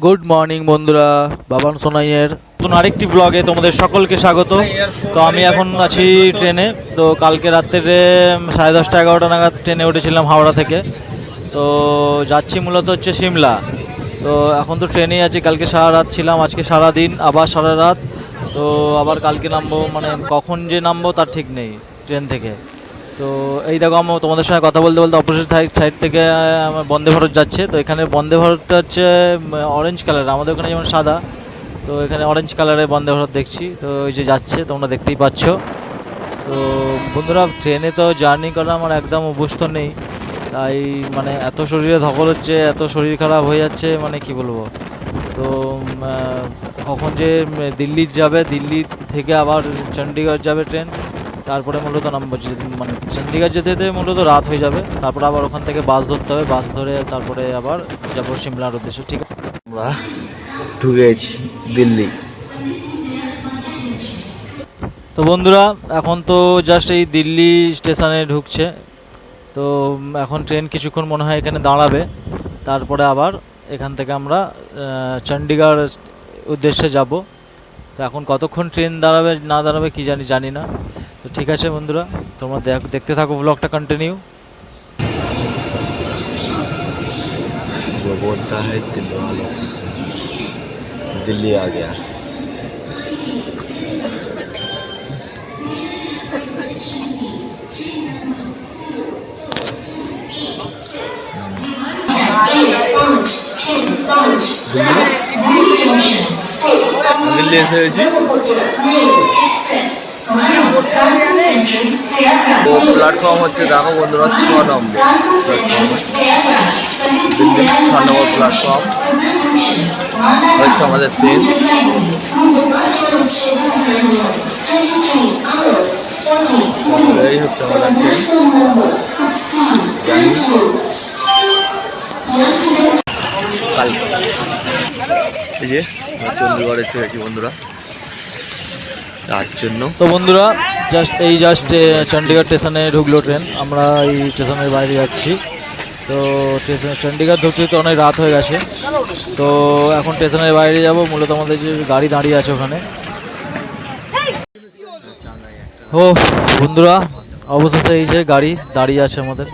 Good morning বন্ধুরা। বাবান সোনাইয়ের নতুন আরেকটি ব্লগে তোমাদের সকলকে স্বাগত। তো আমি এখন আছি ট্রেনে। তো কালকে রাত্রে সাড়ে দশটা এগারোটা নাগাদ ট্রেনে উঠেছিলাম হাওড়া থেকে। তো যাচ্ছি মূলত হচ্ছে সিমলা। তো এখন তো ট্রেনেই আছি। কালকে সারা রাত ছিলাম, আজকে সারা দিন, আবার সারা রাত। তো আবার কালকে নামবো মানে কখন যে নামবো তার ঠিক নেই ট্রেন থেকে। তো এই দেখো আমি তোমাদের সঙ্গে কথা বলতে বলতে অপোজিট সাইড থেকে আমার বন্দে ভারত যাচ্ছে। তো এখানে বন্দে ভারতটা হচ্ছে অরেঞ্জ কালার আমাদের ওখানে যেমন সাদা তো এখানে অরেঞ্জ কালারের বন্দে ভারত দেখছি। তো ওই যে যাচ্ছে তোমরা দেখতেই পাচ্ছ। তো বন্ধুরা ট্রেনে তো জার্নি করা আমার একদম অভ্যস্ত নেই। তাই মানে এত শরীরে ধকল হচ্ছে এত শরীর খারাপ হয়ে যাচ্ছে মানে কি বলব? তো কখন যে উম, দিল্লি যাবে দিল্লি থেকে আবার চণ্ডীগড় যাবে ট্রেন তারপরে মূলত মানে চণ্ডীগড় যেতে যেতে মূলত রাত হয়ে যাবে। তারপরে আবার ওখান থেকে বাস ধরতে হবে বাস ধরে তারপরে আবার যাব সিমলার উদ্দেশ্যে ঠিক আছে? আমরা ঢুকে গেছি দিল্লি। তো বন্ধুরা এখন তো জাস্ট এই দিল্লি স্টেশনে ঢুকছে। তো এখন ট্রেন কিছুক্ষণ মনে হয় এখানে দাঁড়াবে। তারপরে আবার এখান থেকে আমরা চণ্ডীগড় উদ্দেশ্যে যাব। তো এখন কতক্ষণ ট্রেন দাঁড়াবে না দাঁড়াবে কি জানি জানি না। ঠিক আছে বন্ধুরা তোমরা দেখ- দেখতে থাকো ব্লগটা কন্টিনিউ जो बोलता है दिल वालों की से दिल्ली आ गया দিল্লি এসে গেছি প্ল্যাটফর্ম হচ্ছে দেখো বন্ধুরা, ছ নম্বর প্ল্যাটফর্ম দিল্লি ছ নম্বর প্ল্যাটফর্ম হচ্ছে আমাদের ট্রেন এই হচ্ছে আমাদের ট্রেন কাল এই যে, আমরা চণ্ডীগড় এসে গেছি বন্ধুরা। তার জন্য। তো বন্ধুরা জাস্ট এই জাস্ট চণ্ডীগড় স্টেশনে ঢুকলো ট্রেন আমরা এই স্টেশনের বাইরে যাচ্ছি। তো স্টেশন চণ্ডীগড় ঢুকতে তো অনেক রাত হয়ে গেছে। তো এখন স্টেশনের বাইরে যাব। মূলত আমাদের যে গাড়ি দাঁড়িয়ে আছে ওখানে। ও, বন্ধুরা, অবশেষে এই যে গাড়ি দাঁড়িয়ে আছে আমাদের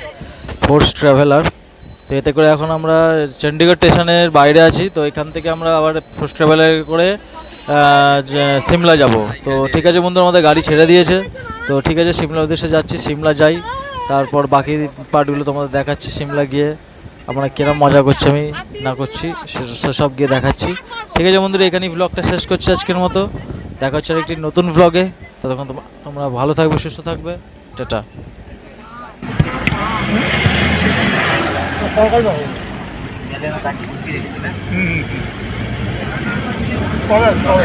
ফোর্স ট্রাভেলার তো এতে করে এখন আমরা চণ্ডীগড় স্টেশনের বাইরে আছি। তো এখান থেকে আমরা আবার ফোর্স ট্রাভেলার করে সিমলা যাব। তো ঠিক আছে বন্ধু, আমাদের গাড়ি ছেড়ে দিয়েছে। তো ঠিক আছে সিমলা উদ্দেশ্যে যাচ্ছি, সিমলা যাই। তারপর বাকি পার্টগুলো তোমাদের দেখাচ্ছি, সিমলা গিয়ে আপনারা কিরম মজা করছি আমি, না করছি সেসব গিয়ে দেখাচ্ছি। ঠিক আছে বন্ধুরা, এখানেই ব্লগটা শেষ করছি আজকের মতো। দেখা হচ্ছে একটি নতুন ব্লগে ততক্ষণ তোমরা তোমরা ভালো থাকবে, সুস্থ থাকবে। টাটা। 方便你挑